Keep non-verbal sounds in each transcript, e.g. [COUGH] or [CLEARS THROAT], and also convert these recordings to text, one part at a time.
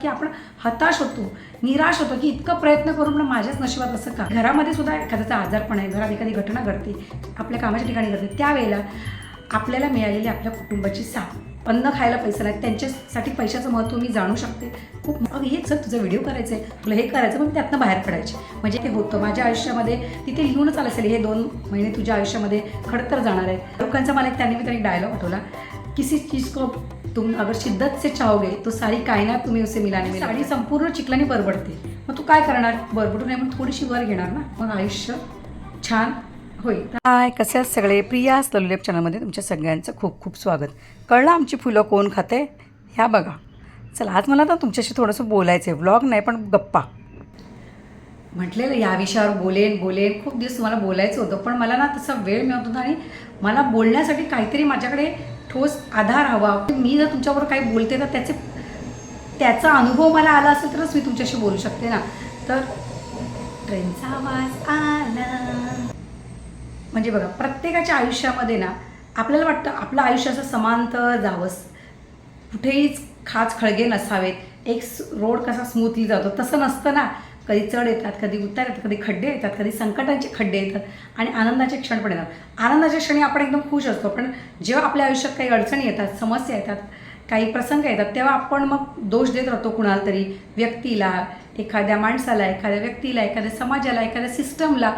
की आपण हताश होतो निराश होतो की इतकं प्रयत्न करून पण माझ्याच नशिबात असं का? घरामध्ये सुद्धा एखाद्याचा आजारपण आहे घरात एखादी घटना घडते आपल्या कामाच्या ठिकाणी घडते त्यावेळेला आपल्याला मिळालेली आपल्या कुटुंबाची साथ. अन्न खायला पैसा नाही त्यांच्यासाठी पैशाचं महत्त्व मी जाणू शकते. खूप मग हे जर तुझा व्हिडिओ करायचा आहे तुला हे करायचं मग त्यातनं बाहेर पडायचे. म्हणजे ते होतं माझ्या आयुष्यामध्ये तिथे लिहूनच आलं असेल हे दोन महिने तुझ्या आयुष्यामध्ये खडतर जाणार आहे लोकांचा मला एक त्यांनी मी त्यांनी डायलॉग आठवला. किसी चीज को तुम अगर शिद्दत से चाहोगे तो सारी कायनात तुम्ही उसे मिलाने में साडी संपूर्ण चिखलाने बरबडते. मग तू काय करणार? बरबडू नये मग थोडीशी वर घेणार ना? मग आयुष्य छान होईल. हाय कसे आहेत सगळे? प्रिया ललुलेप चॅनलमध्ये तुमच्या सगळ्यांचं खूप खूप स्वागत. कळलं आमची फुलं कोण खाते? ह्या बघा. चला आज मला ना तुमच्याशी थोडंसं बोलायचं आहे व्लॉग नाही पण गप्पा. म्हटलेलं या विषयावर बोलेन बोलेन. खूप दिवस तुम्हाला बोलायचं होतं पण मला ना तसा वेळ मिळत होता आणि मला बोलण्यासाठी काहीतरी माझ्याकडे ठोस आधार हवा. मी जर तुमच्यावर काही बोलते तर त्याचे त्याचा अनुभव मला आला असेल तरच मी तुमच्याशी बोलू शकते ना. तर ट्रेनचा आवाज आला. म्हणजे बघा प्रत्येकाच्या आयुष्यामध्ये ना आपल्याला वाटतं आपलं आयुष्य असं समांतर जावं कुठेहीच खाच खळगे नसावेत. एक रोड कसा स्मूथली जातो तसं नसतं ना. कधी चढ येतात कधी उतार येतात कधी खड्डे येतात कधी संकटांचे खड्डे येतात आणि आनंदाचे क्षण पण येतात. आनंदाच्या क्षणी आपण एकदम खुश असतो पण जेव्हा आपल्या आयुष्यात काही अडचणी येतात समस्या येतात काही प्रसंग येतात तेव्हा आपण मग दोष देत राहतो कुणाला तरी व्यक्तीला एखाद्या माणसाला एखाद्या व्यक्तीला एखाद्या समाजाला एखाद्या सिस्टमला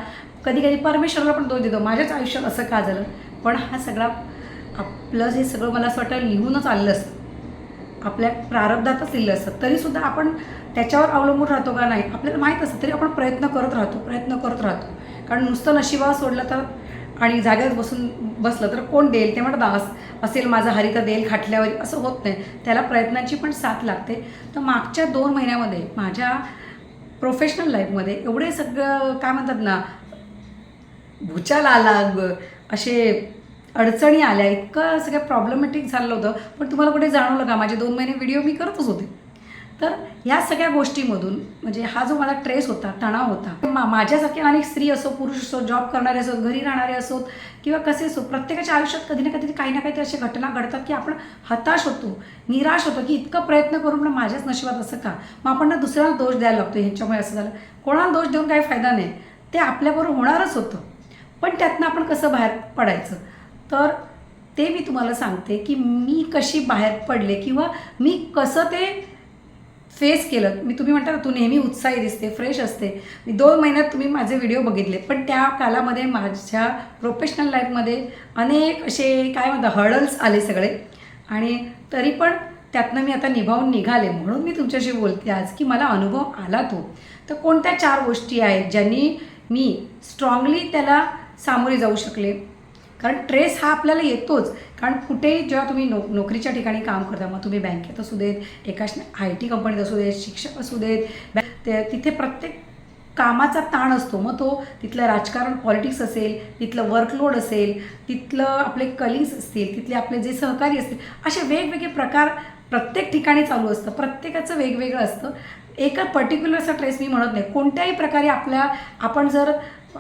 कधी कधी परमेश्वरला पण दोष देतो. माझ्याच आयुष्यात असं का झालं? पण हा सगळा आपलं हे सगळं मला असं वाटतं लिहूनच आलं असतं. आपल्या प्रारब्धातच लिहिलं असतं. तरीसुद्धा आपण त्याच्यावर अवलंबून राहतो का नाही आपल्याला माहीत असतं. तरी आपण प्रयत्न करत राहतो प्रयत्न करत राहतो. कारण नुसतं नशिबावर सोडलं तर आणि जागेवर बसून बसलं तर कोण देईल? ते म्हणतात दास असेल माझा हरिता देईल खाटल्यावर. असं होत नाही. त्याला प्रयत्नाची पण साथ लागते. तर मागच्या दोन महिन्यामध्ये माझ्या प्रोफेशनल लाईफमध्ये एवढे सगळं काय म्हणतात ना भुचाल आला असे अडचणी आल्या इतकं सगळं प्रॉब्लेमॅटिक झालं होतं. पण तुम्हाला कुठे जाणवलं का? माझे दोन महिने व्हिडिओ मी करतच होते. तर या सगळ्या गोष्टीमधून म्हणजे हा जो मला ट्रेस होता तणाव होता मा माझ्यासारख्या अनेक स्त्री असो पुरुष असो जॉब करणारे असोत घरी राहणारे असोत किंवा कसे असो प्रत्येकाच्या आयुष्यात कधी ना कधी काही ना काही अशा घटना घडतात की आपण हताश होतो निराश होतो की इतकं प्रयत्न करून पण माझ्याच नशिबात असं का? मग आपण ना दुसऱ्याला दोष द्यायला लागतो ह्याच्यामुळे असं झालं. कोणाला दोष देऊन काही फायदा नाही. ते आपल्याबरोबर होणारच होतं. पण त्यातनं आपण कसं बाहेर पडायचं? तर ते मी तुम्हाला सांगते की मी कशी बाहेर पडले किंवा मी कसं ते फेस केलं. मी तुम्ही म्हणता ना तू नेहमी उत्साही दिसते फ्रेश असते. मी दोन महिन्यात तुम्ही माझे व्हिडिओ बघितले. पण त्या कालामध्ये माझ्या प्रोफेशनल लाईफमध्ये अनेक असे काय म्हणतात हर्डल्स आले सगळे. आणि तरी पण त्यातनं मी आता निभावून निघाले. म्हणून मी तुमच्याशी बोलते आज की मला अनुभव आला तो. तर कोणत्या चार गोष्टी आहेत ज्यांनी मी स्ट्रॉंगली त्याला सामोरे जाऊ शकले? कारण ट्रेस हा आपल्याला येतोच. कारण कुठेही जेव्हा तुम्ही नो नोकरीच्या ठिकाणी काम करता मग तुम्ही बँकेत असू देत एका आय टी कंपनीत असू देत शिक्षक असू देत बॅ- ते तिथे प्रत्येक कामाचा ताण असतो. मग तो तिथलं राजकारण पॉलिटिक्स असेल तिथलं वर्कलोड असेल तिथलं आपले कलिंग्स असतील तिथले आपले जे सहकारी असतील असे वेगवेगळे प्रकार प्रत्येक ठिकाणी चालू असतं. प्रत्येकाचं वेगवेगळं असतं. एका पर्टिक्युलर असा ट्रेस मी म्हणत नाही. कोणत्याही प्रकारे आपल्या आपण जर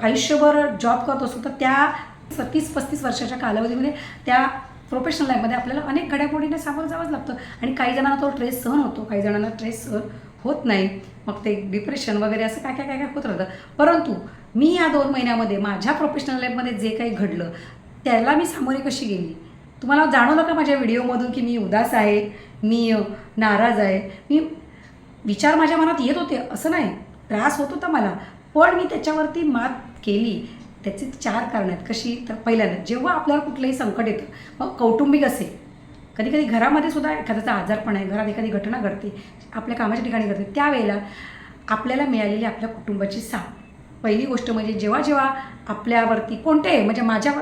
आयुष्यभर जॉब करत असू तर त्या तीस पस्तीस वर्षाच्या कालावधीमध्ये त्या प्रोफेशनल लाईफमध्ये आपल्याला अनेक घडामोडींना सामोरं जावंच लागतं. आणि काही जणांना तो ट्रेस सहन होतो काही जणांना ट्रेस सहन होत नाही. मग ते डिप्रेशन वगैरे असं काय काय काय काय होत राहतं. परंतु मी या दोन महिन्यामध्ये माझ्या प्रोफेशनल लाईफमध्ये जे काही घडलं त्याला मी सामोरे कशी गेली? तुम्हाला जाणवलं का माझ्या व्हिडिओमधून की मी उदास आहे? मी नाराज आहे? मी विचार माझ्या मनात येत होते असं नाही. त्रास होत होता मला. पण मी त्याच्यावरती मात केली. त्याची चार कारणं आहेत. कशी? तर पहिल्यांदा जेव्हा आपल्याला कुठलंही संकट येतं मग कौटुंबिक असेल. कधी कधी घरामध्ये सुद्धा एखाद्याचा आजारपण आहे घरात एखादी घटना घडते आपल्या कामाच्या ठिकाणी घडते त्यावेळेला आपल्याला मिळालेली आपल्या कुटुंबाची साथ. पहिली गोष्ट म्हणजे जेव्हा जेव्हा आपल्यावरती कोणत्याही म्हणजे माझ्या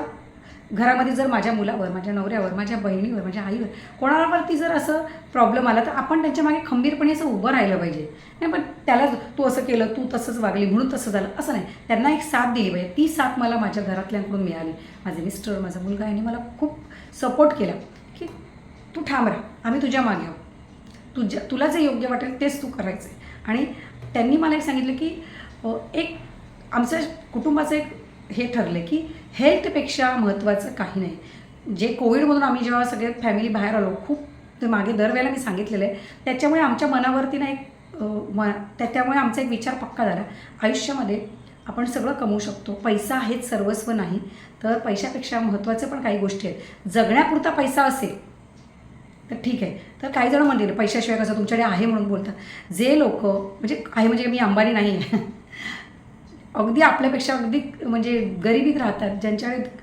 घरामध्ये जर माझ्या मुलावर माझ्या नवऱ्यावर माझ्या बहिणीवर माझ्या आईवर कोणावरती जर असं प्रॉब्लेम आला तर आपण त्यांच्या मागे खंबीरपणे असं उभं राहिलं पाहिजे. नाही पण त्याला तू असं केलं तू तसंच वागली म्हणून तसं झालं असं नाही. त्यांना एक साथ दिली पाहिजे. ती साथ मला माझ्या घरातल्यांकडून मिळाली. माझे मिस्टर माझा मुलगा यांनी मला खूप सपोर्ट केला. की तू ठाम राहा. आम्ही तुझ्या मागे आहोत. तुझ्या तुला जे योग्य वाटेल तेच तू करायचं आहे आणि त्यांनी मला एक सांगितलं की एक आमचं कुटुंबाचं एक हे ठरलं की हेल्थपेक्षा महत्त्वाचं काही नाही. जे कोविडमधून आम्ही जेव्हा सगळे फॅमिली बाहेर आलो खूप ते मागे दरवेळेला मी सांगितलेलं आहे त्याच्यामुळे आमच्या मनावरती ना एक म त्या- त्यामुळे आमचा एक विचार पक्का झाला. आयुष्यामध्ये आपण सगळं कमवू शकतो. पैसा हेच सर्वस्व नाही तर पैशापेक्षा महत्त्वाचं पण काही गोष्टी आहेत. जगण्यापुरता पैसा असेल तर ठीक आहे. तर काही जण म्हणतील पैशाशिवाय कसं तुमच्याकडे आहे म्हणून बोलतात. जे लोक म्हणजे आहे म्हणजे मी अंबानी नाही आहे अगदी आपल्यापेक्षा अगदी म्हणजे गरिबीत राहतात ज्यांच्याकडे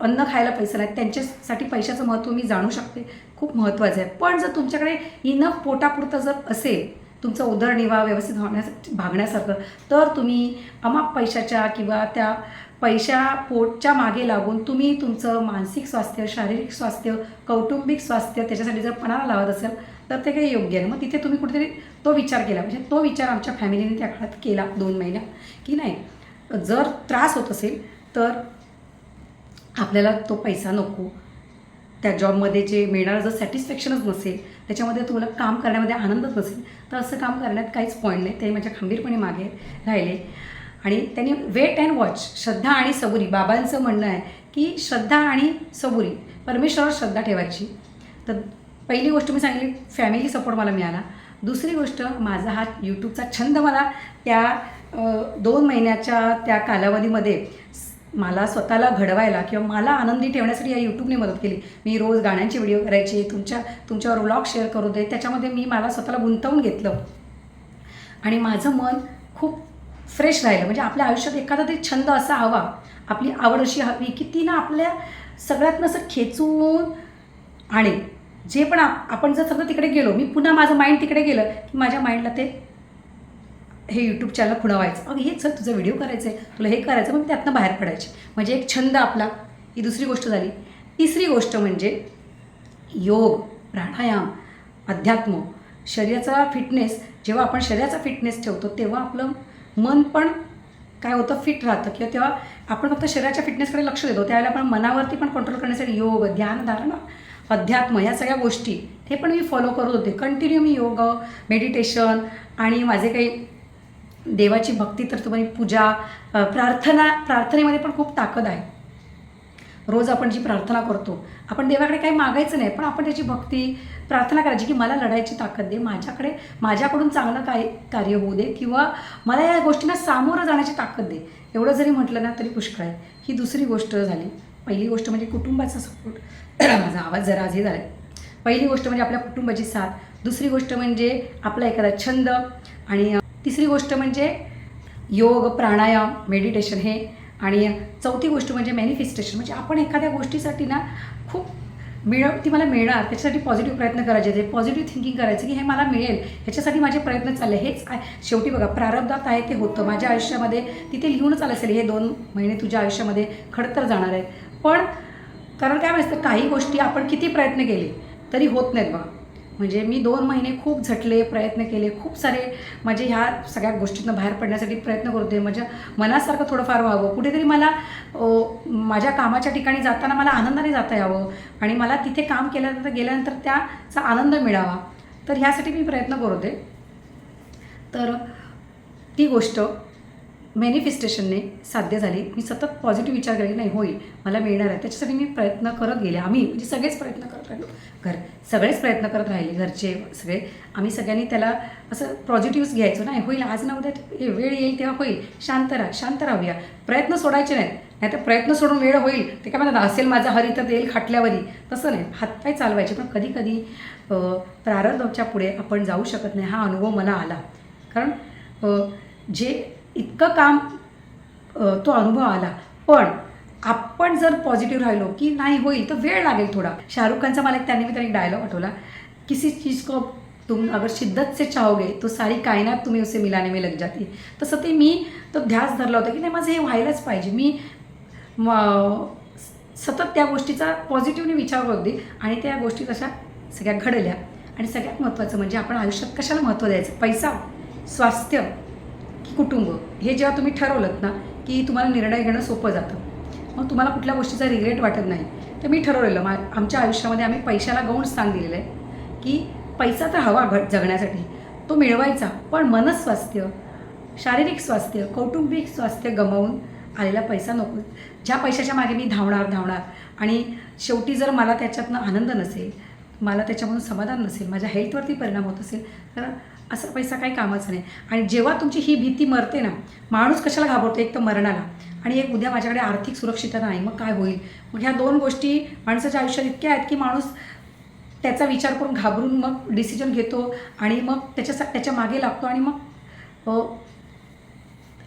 अन्न खायला पैसा नाही त्यांच्यासाठी पैशाचं महत्त्व मी जाणू शकते. खूप महत्त्वाचं आहे. पण जर तुमच्याकडे इनफ पोटापुरतं जर असेल तुमचा उदरनिर्वाह व्यवस्थित होण्यासाठी भागण्यासारखं तर तुम्ही अमाप पैशाच्या किंवा त्या पैशा पोटच्या मागे लागून तुम्ही तुमचं मानसिक स्वास्थ्य शारीरिक स्वास्थ्य कौटुंबिक स्वास्थ्य त्याच्यासाठी जर पणाला लावत असेल तर ते काही योग्य आहे. मग तिथे तुम्ही कुठेतरी तो विचार केला. म्हणजे तो विचार आमच्या फॅमिलीने त्या काळात केला दोन महिन्या. की नाही जर त्रास होत असेल तर आपल्याला तो पैसा नको. त्या जॉबमध्ये जे मिळणारं जर सॅटिस्फॅक्शनच नसेल त्याच्यामध्ये तुम्हाला काम करण्यामध्ये आनंदच नसेल तर असं काम करण्यात काहीच पॉईंट नाही. ते माझ्या खंबीरपणे मागे राहिले. आणि त्यांनी वेट अँड वॉच श्रद्धा आणि सबुरी बाबांचं म्हणणं आहे की श्रद्धा आणि सबुरी परमेश्वरावर श्रद्धा ठेवायची. तर पहिली गोष्ट मी सांगितली फॅमिली सपोर्ट मला मिळाला. दुसरी गोष्ट माझा हा यूट्यूबचा छंद मला त्या दोन महिन्याच्या त्या कालावधीमध्ये मला स्वतःला घडवायला किंवा मला आनंदी ठेवण्यासाठी या यूट्यूबने मदत केली. मी रोज गाण्यांचे व्हिडिओ करायचे तुमच्या तुमच्यावर व्लॉग शेअर करू दे त्याच्यामध्ये मी मला स्वतःला गुंतवून घेतलं. आणि माझं मन खूप फ्रेश राहिलं. म्हणजे आपल्या आयुष्यात एखादा तरी छंद असा हवा. आपली आवड अशी हवी की ती ना आपल्या सगळ्यातनं असं खेचून आणि जे पण आपण जर समजा तिकडे गेलो मी पुन्हा माझं माइंड तिकडे गेलं की माझ्या माइंडला ते हे यूट्यूब चॅनल खुणवायचं. अगं हेच सर तुझं व्हिडिओ करायचं आहे तुला हे करायचं मग त्यातनं बाहेर पडायचे. म्हणजे एक छंद आपला ही दुसरी गोष्ट झाली. तिसरी गोष्ट म्हणजे योग प्राणायाम अध्यात्म शरीराचा फिटनेस जेव्हा आपण शरीराचा फिटनेस ठेवतो तेव्हा आपलं मन पण काय होतं फिट राहतं. किंवा तेव्हा आपण फक्त शरीराच्या फिटनेसकडे लक्ष देतो. त्यावेळेला आपण मनावरती पण कंट्रोल करण्यासाठी योग ध्यान धारणा अध्यात्म ह्या सगळ्या गोष्टी हे पण मी फॉलो करत होते. कंटिन्यू मी योग मेडिटेशन आणि माझे काही देवाची भक्ती तर तुम्ही पूजा प्रार्थना प्रार्थनेमध्ये पण खूप ताकद आहे. रोज आपण जी प्रार्थना करतो आपण देवाकडे काही मागायचं नाही पण आपण त्याची भक्ती प्रार्थना करायची की मला लढायची ताकद दे माझ्याकडे माझ्याकडून चांगलं काय कार्य होऊ दे किंवा मला या गोष्टींना सामोरं जाण्याची ताकद दे. एवढं जरी म्हटलं ना तरी पुष्कळ आहे. ही दुसरी गोष्ट झाली. पहिली गोष्ट म्हणजे कुटुंबाचा सपोर्ट [CLEARS THROAT] माझा आवाज जरा आधी हे झाला आहे पहिली गोष्ट म्हणजे आपल्या कुटुंबाची साथ. दुसरी गोष्ट म्हणजे आपला एखादा छंद. आणि तिसरी गोष्ट म्हणजे योग प्राणायाम मेडिटेशन हे. आणि चौथी गोष्ट म्हणजे मॅनिफेस्टेशन म्हणजे आपण एखाद्या गोष्टीसाठी ना खूप मिळ ती मला मिळणार. त्याच्यासाठी पॉझिटिव्ह प्रयत्न करायचे ते पॉझिटिव्ह थिंकिंग करायचं की हे मला मिळेल. ह्याच्यासाठी माझे प्रयत्न चालले. हेच आहे. शेवटी बघा प्रारब्धात आहे ते होतं. माझ्या आयुष्यामध्ये तिथे लिहूनच आलं असेल हे दोन महिने तुझ्या आयुष्यामध्ये खडतर जाणार आहे पण कारण काय माहिती काही गोष्टी आपण किती प्रयत्न केले तरी होत नाहीत बघा. म्हणजे मी दोन महिने खूप झटले प्रयत्न केले खूप सारे म्हणजे ह्या सगळ्या गोष्टीतनं बाहेर पडण्यासाठी प्रयत्न करते माझ्या म्हणजे मनासारखं थोडंफार व्हावं. कुठेतरी मला माझ्या कामाच्या ठिकाणी जाताना मला आनंदाने जाता यावं आणि मला तिथे काम केल्यानंतर गेल्यानंतर त्याचा आनंद मिळावा. तर ह्यासाठी मी प्रयत्न करते तर ती गोष्ट मॅनिफेस्टेशनने साध्य झाले. मी सतत पॉझिटिव्ह विचार केले नाही होईल मला मिळणार आहे. त्याच्यासाठी मी प्रयत्न करत गेले. आम्ही म्हणजे सगळेच प्रयत्न करत राहिलो. घर सगळेच प्रयत्न करत राहिले. घरचे सगळे. आम्ही सगळ्यांनी त्याला असं पॉझिटिव्हच घ्यायचो. नाही होईल आज ना उद्या वेळ येईल तेव्हा होईल. शांत राहा शांत राहूया. प्रयत्न सोडायचे नाहीत. नाही तर प्रयत्न सोडून वेळ होईल. ते काय म्हणतात असेल माझा हरी तर देईल खाटल्यावरी. तसं नाही. हातपाय चालवायचे पण कधी कधी प्रारंभाच्या पुढे आपण जाऊ शकत नाही. हा अनुभव मला आला. कारण जे इतकं काम तो अनुभव आला. पण आपण जर पॉझिटिव्ह राहिलो की नाही होईल तर वेळ लागेल थोडा. शाहरुख खानचा मला एक त्यानिमित्त एक डायलॉग आठवला. किसी चीज़ को तुम अगर शिद्दत से चाहोगे तो सारी कायनात तुम्ही उसे मिलाने में लग जाती. तसं ते मी तो ध्यास धरला होता की नाही माझं हे व्हायलाच पाहिजे. मी म- सतत त्या गोष्टीचा पॉझिटिव्हने विचार करत आणि त्या गोष्टी तशा सगळ्या घडल्या. आणि सगळ्यात महत्त्वाचं म्हणजे आपण आयुष्यात कशाला महत्त्व द्यायचं? पैसा स्वास्थ्य कुटुंब. हे जेव्हा तुम्ही ठरवलं ना की तुम्हाला निर्णय घेणं सोपं जातं. मग तुम्हाला कुठल्या गोष्टीचा रिग्रेट वाटत नाही. तर मी ठरवलेलं मा आमच्या आयुष्यामध्ये आम्ही पैशाला गौण स्थान दिलेलं आहे की पैसा तर हवा घट जगण्यासाठी. तो मिळवायचा पण मनस्वास्थ्य शारीरिक स्वास्थ्य कौटुंबिक स्वास्थ्य गमावून आलेला पैसा नको. ज्या पैशाच्या मागे मी धावणार धावणार आणि शेवटी जर मला त्याच्यातनं आनंद नसेल मला त्याच्यामधून समाधान नसेल माझ्या हेल्थवरती परिणाम होत असेल तर असा पैसा काही कामाचा नाही. आणि जेव्हा तुमची ही भीती मरते ना माणूस कशाला घाबरतो? एक तर मरणाला. आणि एक उद्या माझ्याकडे आर्थिक सुरक्षितता नाही मग काय होईल? मग ह्या दोन गोष्टी माणसाच्या आयुष्यात इतक्या आहेत की माणूस त्याचा विचार करून घाबरून मग डिसिजन घेतो आणि मग त्याच्या त्याच्यामागे लागतो आणि मग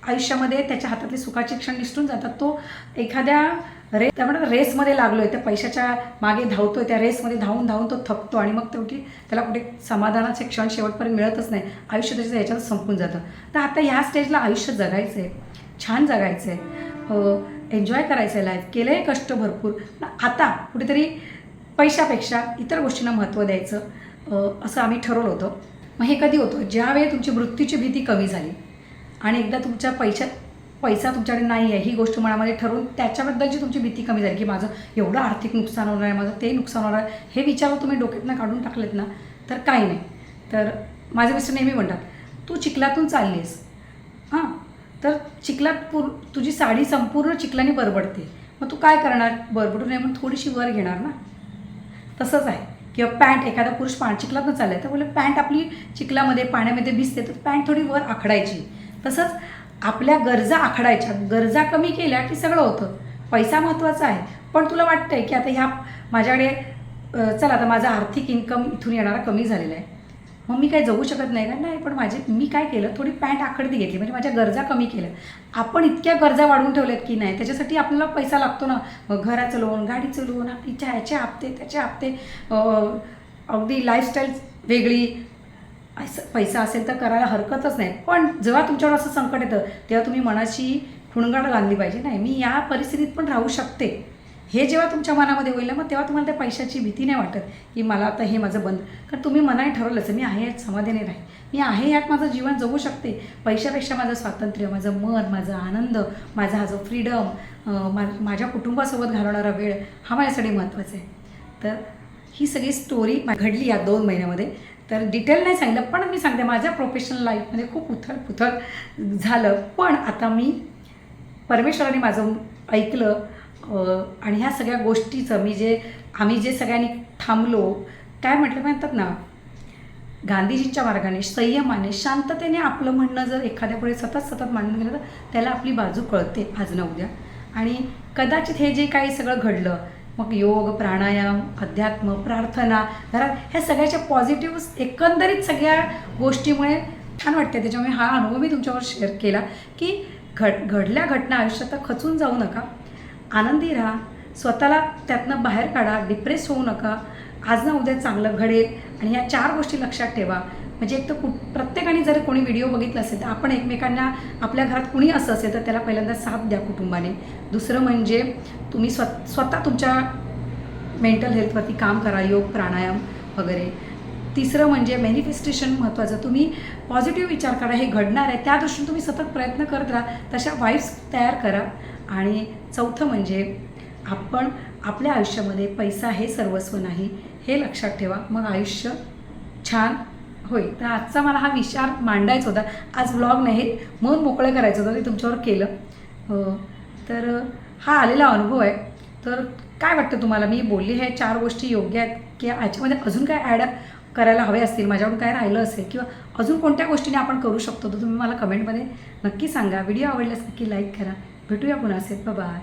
आयुष्यामध्ये त्याच्या हातातले सुखाचे क्षण निसटून जातात. तो एखाद्या रे त्यामुळे रेसमध्ये लागलो आहे त्या पैशाच्या मागे धावतोय. त्या रेसमध्ये धावून धावून तो थकतो आणि मग तेवढी त्याला कुठे समाधानाचे क्षण शेवटपर्यंत मिळतच नाही. आयुष्य त्याचं याच्यात संपून जातं. तर आता ह्या स्टेजला आयुष्य जगायचं आहे छान जगायचं आहे एन्जॉय करायचं आहे लाईफ केलं आहे कष्ट भरपूर. पण आता कुठेतरी पैशापेक्षा इतर गोष्टींना महत्त्व द्यायचं असं आम्ही ठरवलं होतं. मग हे कधी होतं? ज्यावेळी तुमची मृत्यूची भीती कमी झाली आणि एकदा तुमच्या पैशात पैसा तुमच्याकडे नाही आहे ही गोष्ट मनामध्ये ठरवून त्याच्याबद्दलची तुमची भीती कमी झाली की माझं एवढं आर्थिक नुकसान होणार आहे माझं ते नुकसान होणार आहे हे विचार तुम्ही डोक्यातनं काढून टाकलेत ना तर काही नाही. तर माझे मिस्टर नेहमी म्हणतात तू चिखलातून चाललीस. हां तर चिखलात पूर तुझी साडी संपूर्ण चिखलाने बरबडते. मग तू काय करणार? बरबडू नये म्हणून थोडीशी वर घेणार ना? तसंच आहे. किंवा पॅन्ट एखादा पुरुष पाण चिखलातनं आहे तर बोले पॅन्ट आपली चिखलामध्ये पाण्यामध्ये भिजते तर पॅन्ट थोडी वर आखडायची. तसंच आपल्या गरजा आखडायच्या गरजा कमी केल्या की सगळं होतं. पैसा महत्त्वाचा आहे. पण तुला वाटतं आहे की आता ह्या माझ्याकडे चला आता माझा आर्थिक इन्कम इथून येणारा कमी झालेला आहे. मग मी काय जगू शकत नाही का? नाही पण माझे मी काय केलं? थोडी पॅन्ट आखडती घेतली म्हणजे माझ्या गरजा कमी केल्या. आपण इतक्या गरजा वाढवून ठेवल्यात की नाही? त्याच्यासाठी आपल्याला पैसा लागतो ना. मग घराचं लोन गाडीचं लोन आपली ह्याचे हप्ते त्याचे हप्ते अगदी लाईफस्टाईल वेगळी पैसा असेल तर करायला हरकतच नाही. पण जेव्हा तुमच्यावर असं संकट येतं तेव्हा तुम्ही मनाची खुणगाड घालली पाहिजे नाही मी या परिस्थितीत पण राहू शकते. हे जेव्हा तुमच्या मनामध्ये होईल मग तेव्हा तुम्हाला त्या पैशाची भीती नाही वाटत की मला आता हे माझं बंद. कारण तुम्ही मनाने ठरवलंच मी आहे यात समाधानी राहील मी आहे यात माझं जीवन जगू शकते. पैशापेक्षा माझं स्वातंत्र्य माझं मन माझा आनंद माझा हा जो फ्रीडम मा माझ्या कुटुंबासोबत घालवणारा वेळ हा माझ्यासाठी महत्त्वाचा आहे. तर ही सगळी स्टोरी घडली या दोन महिन्यामध्ये. तर डिटेल नाही सांगितलं पण मी सांगते माझ्या प्रोफेशनल लाईफमध्ये खूप उथळ पुथळ झालं. पण आता मी परमेश्वराने माझं ऐकलं आणि ह्या सगळ्या गोष्टीचं मी जे आम्ही जे सगळ्यांनी थांबलो काय म्हटलं म्हणतात ना? गांधीजींच्या मार्गाने संयमाने शांततेने आपलं म्हणणं जर एखाद्यापुढे सतत सतत मांडून गेलं तर त्याला आपली बाजू कळते आज ना उद्या. आणि कदाचित हे जे काही सगळं घडलं मग योग प्राणायाम अध्यात्म प्रार्थना घरात ह्या सगळ्याच्या पॉझिटिव्ह एकंदरीत सगळ्या गोष्टीमुळे छान वाटते त्याच्यामुळे हा अनुभव मी तुमच्यावर शेअर केला की घड घडल्या घटना आयुष्यात खचून जाऊ नका. आनंदी राहा. स्वतःला त्यातनं बाहेर काढा. डिप्रेस होऊ नका. आज ना उद्या चांगलं घडेल. आणि या चार गोष्टी लक्षात ठेवा. म्हणजे एक तर कु प्रत्येकाने जर कोणी व्हिडिओ बघितला असेल तर आपण एकमेकांना आपल्या घरात कुणी असं असेल तर त्याला पहिल्यांदा साथ द्या कुटुंबाने. दुसरं म्हणजे तुम्ही स्व स्वतः तुमच्या मेंटल हेल्थवरती काम करा योग प्राणायाम वगैरे. तिसरं म्हणजे मॅनिफेस्टेशन महत्त्वाचं तुम्ही पॉझिटिव्ह विचार करा हे घडणार आहे. त्या दृष्टीने तुम्ही सतत प्रयत्न करत राहा. तशा वाईफ्स तयार करा. आणि चौथं म्हणजे आपण आपल्या आयुष्यामध्ये पैसा हे सर्वस्व नाही हे लक्षात ठेवा. मग आयुष्य छान होय तर आजचा मला हा विचार मांडायचा होता. आज व्लॉग नाही मन मोकळं करायचं होतं ते तुमच्यावर केलं. हो, तर हा आलेला अनुभव आहे. तर काय वाटतं तुम्हाला? मी बोलली हे चार गोष्टी योग्य आहेत की याच्यामध्ये अजून काय ॲड करायला हवे असतील माझ्याकडून काय राहिलं असेल किंवा अजून कोणत्या गोष्टीने आपण करू शकतो तर तुम्ही मला कमेंटमध्ये नक्की सांगा. व्हिडिओ आवडल्यास नक्की लाईक करा. भेटूया पुन्हा असेल. बाय